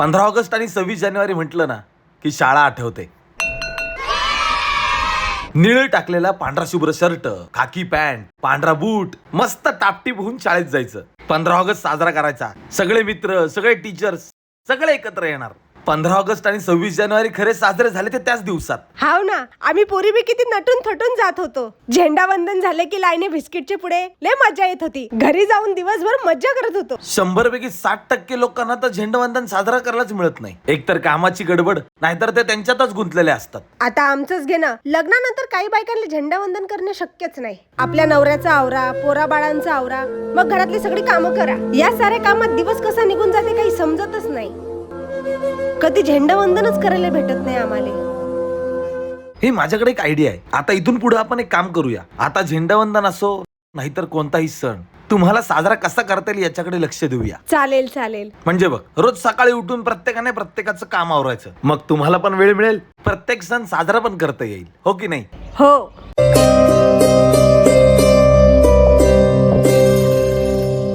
पंधरा ऑगस्ट आणि सव्वीस जानेवारी म्हटलं ना की शाळा आठवते. निळ टाकलेला पांढरा शुभ्र शर्ट खाकी पॅन्ट पांढरा बूट मस्त टापटीप होऊन शाळेत जायचं. पंधरा ऑगस्ट साजरा करायचा. सगळे मित्र सगळे टीचर्स सगळे एकत्र येणार. पंधरा ऑगस्ट आणि सव्वीस जानेवारी खरे साजरे झाले ते त्याच दिवसात. हाव ना. आम्ही पोरी बी किती नटून थटून जात होतो. झेंडा वंदन झाले की लाईने बिस्किटचे पुढे लय मजा येत होती. घरी जाऊन दिवसभर मज्जा करत होतो. शंभर पैकी साठ टक्के लोकांना तर झेंडावंदन साजरा करायलाच मिळत नाही. एकतर कामाची गडबड नाहीतर ते त्यांच्यातच गुंतलेले असतात. आता आमचंच घे ना. लग्नानंतर काही बायकांना झेंडा वंदन करणे शक्यच नाही. आपल्या नवऱ्याचा आवरा पोरा बाळांचा आवरा मग घरातली सगळी कामं करा. या साऱ्या कामात दिवस कसा निघून जाते काही समजतच नाही. कधी झेंडा वंदनच करायला भेटत नाही आम्हाला. हे माझ्याकडे एक आयडिया आहे. आता इथून पुढे आपण एक काम करूया. आता झेंडावंदन असो नाहीतर कोणताही सण तुम्हाला साजरा कसा करता येईल याच्याकडे लक्ष देऊया. चालेल चालेल. म्हणजे बघ रोज सकाळी उठून प्रत्येकाने प्रत्येकाचं काम आवरायचं. मग तुम्हाला पण वेळ मिळेल. प्रत्येक सण साजरा पण करता येईल. हो की नाही? हो.